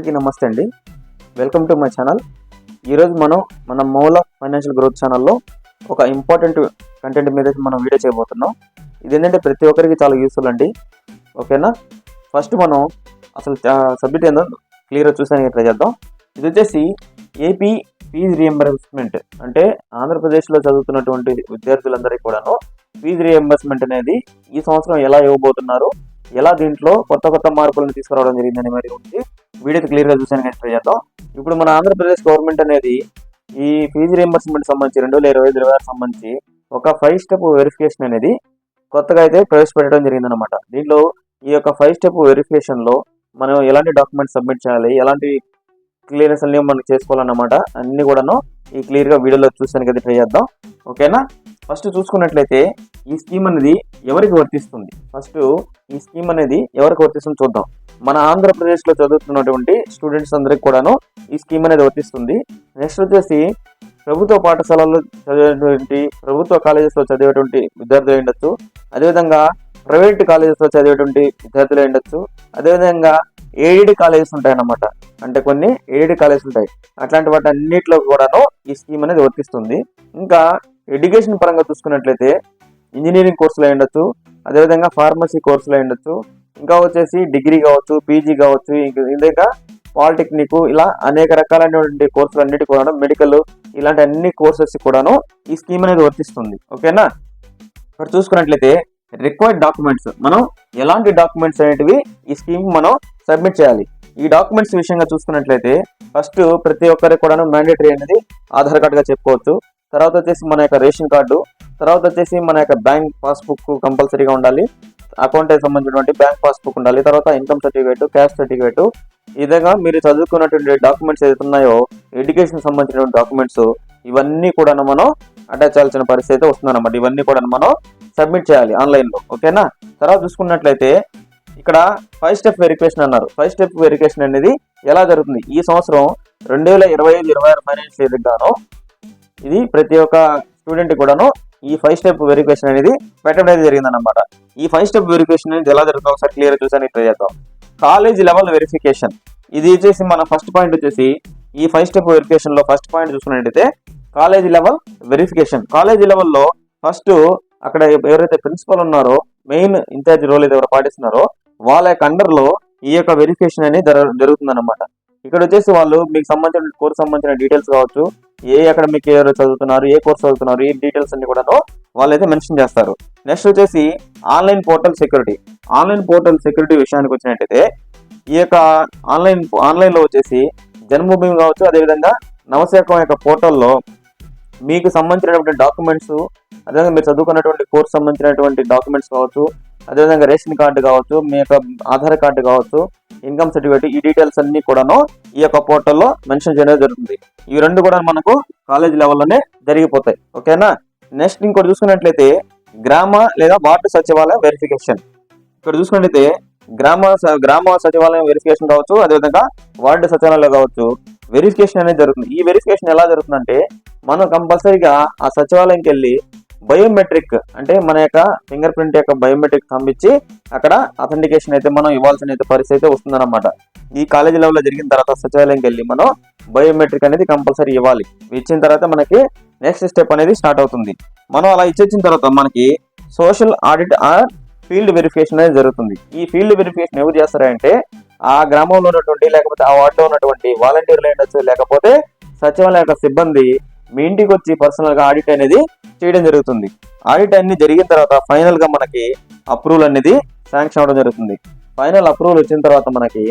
అందరికీ నమస్తే అండి. వెల్కమ్ టు మై ఛానల్ ఈరోజు మనం మన మౌల ఫైనాన్షియల్ గ్రోత్ ఛానల్లో ఒక ఇంపార్టెంట్ కంటెంట్ మీద మనం వీడియో చేయబోతున్నాం. ఇది ఏంటంటే ప్రతి ఒక్కరికి చాలా యూస్ఫుల్ అండి. ఓకేనా ఫస్ట్ మనం అసలు సబ్జెక్ట్ ఏందో క్లియర్గా చూసానికి ట్రై చేద్దాం. ఇది వచ్చేసి ఏపీ ఫీజు రియంబర్స్మెంట్ అంటే ఆంధ్రప్రదేశ్లో చదువుతున్నటువంటి విద్యార్థులందరికీ కూడాను ఫీజు రియంబర్స్మెంట్ అనేది ఈ సంవత్సరం ఎలా ఇవ్వబోతున్నారు ఎలా దీంట్లో కొత్త కొత్త మార్పులను తీసుకురావడం జరిగిందని మరి ఉంది. వీడియో క్లియర్గా చూసాను ట్రై చేద్దాం ఇప్పుడు మన ఆంధ్రప్రదేశ్ గవర్నమెంట్ అనేది ఈ ఫీజు రియంబర్స్మెంట్ సంబంధించి రెండు వేల ఇరవై ఐదు ఇరవై ఆరు సంబంధించి ఒక ఫైవ్ స్టెప్ వెరిఫికేషన్ అనేది కొత్తగా అయితే ప్రవేశపెట్టడం జరిగిందనమాట దీంట్లో ఈ యొక్క ఫైవ్ స్టెప్ వెరిఫికేషన్లో మనం ఎలాంటి డాక్యుమెంట్స్ సబ్మిట్ చేయాలి ఎలాంటి క్లియరెన్స్ అన్ని మనం చేసుకోవాలన్నమాట అన్ని కూడాను ఈ క్లియర్గా వీడియోలో చూసానికి అయితే ట్రై చేద్దాం ఓకేనా? ఫస్ట్ చూసుకున్నట్లయితే ఈ స్కీమ్ అనేది ఎవరికి వర్తిస్తుంది? ఫస్ట్ ఈ స్కీమ్ అనేది ఎవరికి వర్తిస్తుంది చూద్దాం. మన ఆంధ్రప్రదేశ్లో చదువుతున్నటువంటి స్టూడెంట్స్ అందరికి కూడాను ఈ స్కీమ్ అనేది వర్తిస్తుంది. నెక్స్ట్ వచ్చేసి ప్రభుత్వ పాఠశాలల్లో చదివేటువంటి ప్రభుత్వ కాలేజెస్లో చదివేటువంటి విద్యార్థులు ఉండొచ్చు. అదేవిధంగా ప్రైవేట్ కాలేజెస్లో చదివేటువంటి విద్యార్థులు ఉండొచ్చు. అదేవిధంగా ఏడెడ్ కాలేజెస్ ఉంటాయన్నమాట. అంటే కొన్ని ఏడెడ్ కాలేజెస్ ఉంటాయి. అట్లాంటి వాటి అన్నిటిలో కూడాను ఈ స్కీమ్ అనేది వర్తిస్తుంది. ఇంకా ఎడ్యుకేషన్ పరంగా చూసుకున్నట్లయితే ఇంజనీరింగ్ కోర్సులు అయి ఉండొచ్చు అదేవిధంగా ఫార్మసీ కోర్సులు అయి ఉండొచ్చు ఇంకా వచ్చేసి డిగ్రీ కావచ్చు పీజీ కావచ్చు ఇంకా పాలిటెక్నిక్ ఇలా అనేక రకాలైనటువంటి కోర్సులు అన్నిటి కూడా మెడికల్ ఇలాంటి అన్ని కోర్సెస్ కూడాను ఈ స్కీమ్ అనేది వర్తిస్తుంది. ఓకేనా? ఇక్కడ చూసుకున్నట్లయితే రిక్వైర్డ్ డాక్యుమెంట్స్ మనం ఎలాంటి డాక్యుమెంట్స్ అనేటివి ఈ స్కీమ్ మనం సబ్మిట్ చేయాలి. ఈ డాక్యుమెంట్స్ విషయంగా చూసుకున్నట్లయితే ఫస్ట్ ప్రతి ఒక్కరికి కూడా మ్యాండేటరీ అనేది ఆధార్ కార్డుగా చెప్పుకోవచ్చు. తర్వాత వచ్చేసి మన యొక్క రేషన్ కార్డు తర్వాత వచ్చేసి మన యొక్క బ్యాంక్ పాస్బుక్ కంపల్సరీగా ఉండాలి. అకౌంట్ సంబంధించినటువంటి బ్యాంక్ పాస్బుక్ ఉండాలి. తర్వాత ఇన్కమ్ సర్టిఫికేట్ క్యాష్ సర్టిఫికేట్. ఈ విధంగా మీరు చదువుకున్నటువంటి డాక్యుమెంట్స్ ఏదైతే ఉన్నాయో ఎడ్యుకేషన్ సంబంధించినటువంటి డాక్యుమెంట్స్ ఇవన్నీ కూడా మనం అటాచ్ చేయాల్సిన పరిస్థితి అయితే వస్తుందన్నమాట. ఇవన్నీ కూడా మనం సబ్మిట్ చేయాలి ఆన్లైన్లో. ఓకేనా? తర్వాత చూసుకున్నట్లయితే ఇక్కడ ఫైవ్ స్టెప్ వెరిఫికేషన్ అన్నారు. ఫైవ్ స్టెప్ వెరిఫికేషన్ అనేది ఎలా జరుగుతుంది? ఈ సంవత్సరం రెండు వేల ఇరవై ఐదు ఇరవై ఆరు ఫైనాన్షియల్ ఇయర్ గాను ఇది ప్రతి ఒక్క స్టూడెంట్ కూడాను ఈ ఫైవ్ స్టెప్ వెరిఫికేషన్ అనేది పెట్టడం అనేది జరిగిందన్నమాట. ఈ ఫైవ్ స్టెప్ వెరిఫికేషన్ అనేది ఎలా జరుగుతుందో ఒకసారి క్లియర్ చూసాను ట్రై చేద్దాం. కాలేజ్ లెవెల్ వెరిఫికేషన్ ఇది వచ్చేసి మన ఫస్ట్ పాయింట్ వచ్చేసి ఈ ఫైవ్ స్టెప్ వెరిఫికేషన్లో ఫస్ట్ పాయింట్ చూసుకున్నట్టయితే కాలేజ్ లెవెల్ వెరిఫికేషన్ కాలేజ్ లెవెల్లో ఫస్ట్ అక్కడ ఎవరైతే ప్రిన్సిపల్ ఉన్నారో మెయిన్ ఇన్ఛార్జ్ రోల్ అయితే ఎవరు పాటిస్తున్నారో వాళ్ళ యొక్క అండర్లో ఈ యొక్క వెరిఫికేషన్ అనేది జరుగుతుంది అనమాట ఇక్కడ వచ్చేసి వాళ్ళు మీకు సంబంధించిన కోర్సు సంబంధించిన డీటెయిల్స్ కావచ్చు ఏ అకాడమిక్ ఇయర్ చదువుతున్నారు ఏ కోర్స్ చదువుతున్నారు ఈ డీటెయిల్స్ అన్ని కూడా వాళ్ళైతే మెన్షన్ చేస్తారు. నెక్స్ట్ వచ్చేసి online portal security. Online portal security విషయానికి వచ్చినట్టయితే ఈ యొక్క ఆన్లైన్ ఆన్లైన్లో వచ్చేసి జన్మభూమి కావచ్చు అదేవిధంగా నవశాఖం యొక్క పోర్టల్లో మీకు సంబంధించినటువంటి డాక్యుమెంట్స్ అదేవిధంగా మీరు చదువుకున్నటువంటి కోర్స్ సంబంధించినటువంటి డాక్యుమెంట్స్ కావచ్చు అదేవిధంగా రేషన్ కార్డు కావచ్చు మీ యొక్క ఆధార్ కార్డు కావచ్చు ఇన్కమ్ సర్టిఫికేట్ ఈ డీటెయిల్స్ అన్ని కూడాను ఈ యొక్క పోర్టల్లో మెన్షన్ చేయడం జరుగుతుంది. ఈ రెండు కూడా మనకు కాలేజ్ లెవెల్లోనే జరిగిపోతాయి. ఓకేనా? నెక్స్ట్ ఇంకోటి చూసుకున్నట్లయితే గ్రామ లేదా వార్డు సచివాలయ వెరిఫికేషన్ ఇక్కడ చూసుకున్నట్లయితే గ్రామ గ్రామ సచివాలయం వెరిఫికేషన్ కావచ్చు అదేవిధంగా వార్డు సచివాలయం కావచ్చు. వెరిఫికేషన్ అనేది జరుగుతుంది. ఈ వెరిఫికేషన్ ఎలా జరుగుతుందంటే మనం కంపల్సరీగా ఆ సచివాలయంకి వెళ్ళి బయోమెట్రిక్ అంటే మన యొక్క ఫింగర్ ప్రింట్ యొక్క బయోమెట్రిక్ పంపించి అక్కడ అథెంటికేషన్ అయితే మనం ఇవ్వాల్సిన అయితే పరిస్థితి అయితే వస్తుందన్నమాట. ఈ కాలేజీ లెవెల్లో జరిగిన తర్వాత సచివాలయంకి వెళ్ళి మనం బయోమెట్రిక్ అనేది కంపల్సరీ ఇవ్వాలి. ఇచ్చిన తర్వాత మనకి నెక్స్ట్ స్టెప్ అనేది స్టార్ట్ అవుతుంది. మనం అలా ఇచ్చిన తర్వాత మనకి social audit or field verification అనేది జరుగుతుంది. ఈ ఫీల్డ్ వెరిఫికేషన్ ఎవరు చేస్తారంటే ఆ గ్రామంలో ఉన్నటువంటి లేకపోతే ఆ వార్డులో ఉన్నటువంటి వాలంటీర్లు ఉండొచ్చు లేకపోతే సచివాలయ యొక్క సిబ్బంది మీ ఇంటికి వచ్చి పర్సనల్గా ఆడిట్ అనేది చేయడం జరుగుతుంది. ఆడిట్ అన్ని జరిగిన తర్వాత ఫైనల్గా మనకి అప్రూవల్ అనేది శాంక్షన్ అవడం జరుగుతుంది. ఫైనల్ అప్రూవల్ వచ్చిన తర్వాత మనకి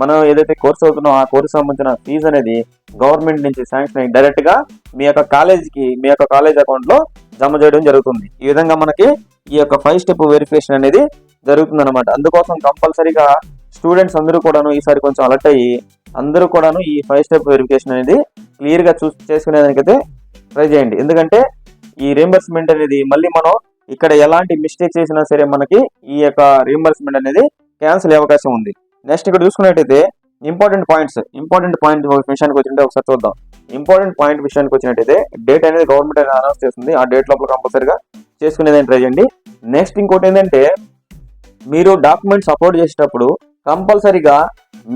మనం ఏదైతే కోర్స్ అవుతున్నామో ఆ కోర్సు సంబంధించిన ఫీజు అనేది గవర్నమెంట్ నుంచి శాంక్షన్ అయ్యి డైరెక్ట్గా మీ యొక్క కాలేజీకి మీ యొక్క కాలేజ్ అకౌంట్లో జమ చేయడం జరుగుతుంది. ఈ విధంగా మనకి ఈ యొక్క ఫైవ్ స్టెప్ వెరిఫికేషన్ అనేది జరుగుతుంది అనమాట అందుకోసం కంపల్సరీగా స్టూడెంట్స్ అందరూ కూడాను ఈసారి కొంచెం అలర్ట్ అయ్యి అందరూ కూడాను ఈ ఫైవ్ స్టెప్ వెరిఫికేషన్ అనేది క్లియర్గా చూస్ చేసుకునేదానికైతే ట్రై చేయండి. ఎందుకంటే ఈ రీంబర్స్మెంట్ అనేది మళ్ళీ మనం ఇక్కడ ఎలాంటి మిస్టేక్ చేసినా సరే మనకి ఈ యొక్క రీంబర్స్మెంట్ అనేది క్యాన్సిల్ అయ్యే అవకాశం ఉంది. నెక్స్ట్ ఇక్కడ చూసుకున్నట్టయితే ఇంపార్టెంట్ పాయింట్స్ ఇంపార్టెంట్ పాయింట్ విషయానికి వచ్చినట్టే ఒకసారి చూద్దాం. ఇంపార్టెంట్ పాయింట్ విషయానికి వచ్చినట్టయితే డేట్ అనేది గవర్నమెంట్ అనేది అనౌన్స్ చేస్తుంది. ఆ డేట్ లోపల కంపల్సరీగా చేసుకునేది ట్రై చేయండి నెక్స్ట్ ఇంకోటి ఏంటంటే మీరు డాక్యుమెంట్స్ అప్లోడ్ చేసేటప్పుడు కంపల్సరీగా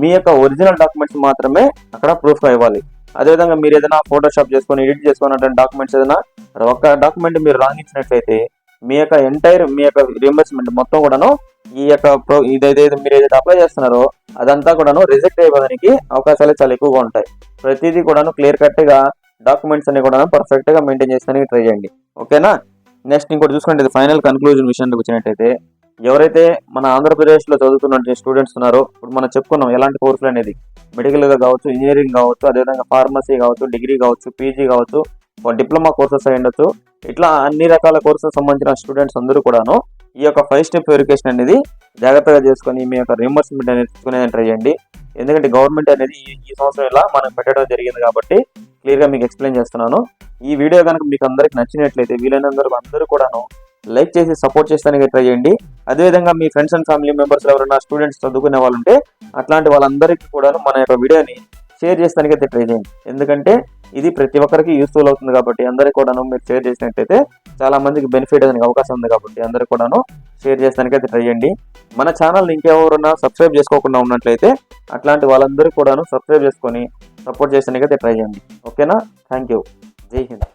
మీ యొక్క ఒరిజినల్ డాక్యుమెంట్స్ మాత్రమే అక్కడ ప్రూఫ్గా ఇవ్వాలి. అదేవిధంగా మీరు ఏదైనా ఫోటోషాప్ చేసుకొని ఎడిట్ చేసుకున్నటువంటి డాక్యుమెంట్స్ ఏదైనా ఒక డాక్యుమెంట్ మీరు రాంగ్ ఇచ్చినట్లయితే మీ యొక్క ఎంటైర్ మీ యొక్క రియంబర్స్మెంట్ మొత్తం కూడాను ఈ యొక్క ప్రో ఇదైతే మీరు ఏదైతే అప్లై చేస్తున్నారో అదంతా కూడాను రిజెక్ట్ అయిపోవడానికి అవకాశాలు చాలా ఎక్కువగా ఉంటాయి. ప్రతిదీ కూడాను క్లియర్ కట్గా డాక్యుమెంట్స్ అన్ని కూడా పర్ఫెక్ట్గా మెయింటైన్ చేస్తానికి ట్రై చేయండి. ఓకేనా నెక్స్ట్ ఇంకోటి చూసుకుంటే ఫైనల్ కన్క్లూజన్ విషయానికి వచ్చినట్టయితే ఎవరైతే మన ఆంధ్రప్రదేశ్లో చదువుతున్న స్టూడెంట్స్ ఉన్నారో ఇప్పుడు మనం చెప్పుకున్నాం ఎలాంటి కోర్సులు అనేది మెడికల్గా కావచ్చు ఇంజనీరింగ్ కావచ్చు అదేవిధంగా ఫార్మసీ కావచ్చు డిగ్రీ కావచ్చు పీజీ కావచ్చు డిప్లొమా కోర్సెస్ అయి ఉండొచ్చు. ఇట్లా అన్ని రకాల కోర్సులకు సంబంధించిన స్టూడెంట్స్ అందరూ కూడాను ఈ యొక్క ఫైవ్ స్టెప్ వెరిఫికేషన్ అనేది జాగ్రత్తగా చేసుకొని మీ యొక్క రియంబర్స్మెంట్ అనేది తీసుకునేది ట్రై చేయండి. ఎందుకంటే గవర్నమెంట్ అనేది ఈ ఈ సంవత్సరం ఇలా మనం పెట్టడం జరిగింది కాబట్టి క్లియర్గా మీకు ఎక్స్ప్లెయిన్ చేస్తున్నాను. ఈ వీడియో కనుక మీకు అందరికి నచ్చినట్లయితే వీలైనందరూ అందరూ కూడాను లైక్ చేసి సపోర్ట్ చేస్తానికి ట్రై చేయండి. అదేవిధంగా మీ ఫ్రెండ్స్ అండ్ ఫ్యామిలీ మెంబర్స్ ఎవరైనా స్టూడెంట్స్ చదువుకునే వాళ్ళు ఉంటే అట్లాంటి వాళ్ళందరికీ కూడాను మన యొక్క వీడియోని షేర్ చేస్తానికి అయితే ట్రై చేయండి. ఎందుకంటే ఇది ప్రతి ఒక్కరికి యూస్ఫుల్ అవుతుంది కాబట్టి అందరికీ కూడాను మీరు షేర్ చేసినట్టయితే చాలా మందికి బెనిఫిట్ అయ్యే అవకాశం ఉంది కాబట్టి అందరికీ కూడాను షేర్ చేస్తానికి అయితే ట్రై చేయండి. మన ఛానల్ ఇంకెవరన్నా సబ్స్క్రైబ్ చేసుకోకుండా ఉన్నట్లయితే అట్లాంటి వాళ్ళందరూ కూడాను సబ్స్క్రైబ్ చేసుకొని సపోర్ట్ చేసానికి అయితే ట్రై చేయండి. ఓకేనా థ్యాంక్ యూ జై హింద్.